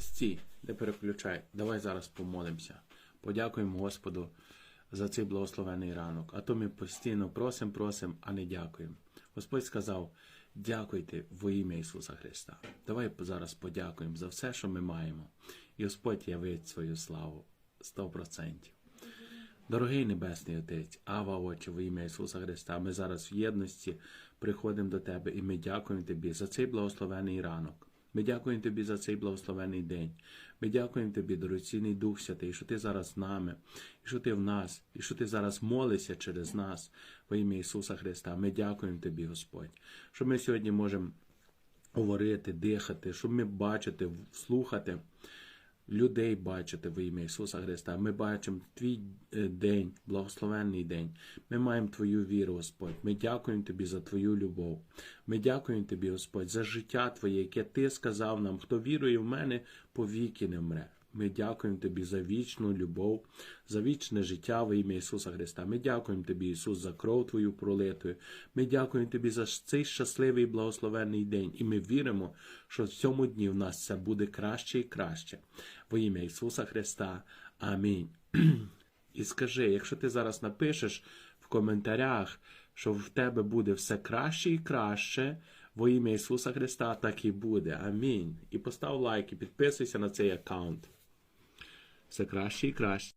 стій, не переключай. Давай зараз помолимося. Подякуємо Господу за цей благословений ранок. А то ми постійно просимо, просимо, а не дякуємо. Господь сказав: дякуйте во ім'я Ісуса Христа. Давай зараз подякуємо за все, що ми маємо. І Господь явить свою славу 100%. Дорогий Небесний Отець, Ава, Отче, во ім'я Ісуса Христа, ми зараз в єдності приходимо до Тебе і ми дякуємо Тобі за цей благословений ранок. Ми дякуємо Тобі за цей благословений день. Ми дякуємо Тобі, дорогоцінний Дух Святий, що Ти зараз з нами, і що Ти в нас, і що Ти зараз молишся через нас во ім'я Ісуса Христа. Ми дякуємо Тобі, Господь, що ми сьогодні можемо говорити, дихати, щоб ми бачити, слухати людей бачити во ім'я Ісуса Христа. Ми бачимо твій е, день, благословенний день. Ми маємо Твою віру, Господь. Ми дякуємо Тобі за Твою любов. Ми дякуємо Тобі, Господь, за життя Твоє, яке Ти сказав нам, хто вірує в мене, повіки не вмре. Ми дякуємо Тобі за вічну любов, за вічне життя во ім'я Ісуса Христа. Ми дякуємо Тобі, Ісус, за кров Твою пролитою. Ми дякуємо Тобі за цей щасливий благословенний день. І ми віримо, що в цьому дні в нас це буде краще і краще. Во ім'я Ісуса Христа. Амінь. І скажи, якщо ти зараз напишеш в коментарях, що в тебе буде все краще і краще, во ім'я Ісуса Христа, так і буде. Амінь. І постав лайк і підписуйся на цей аккаунт. Все краще і краще.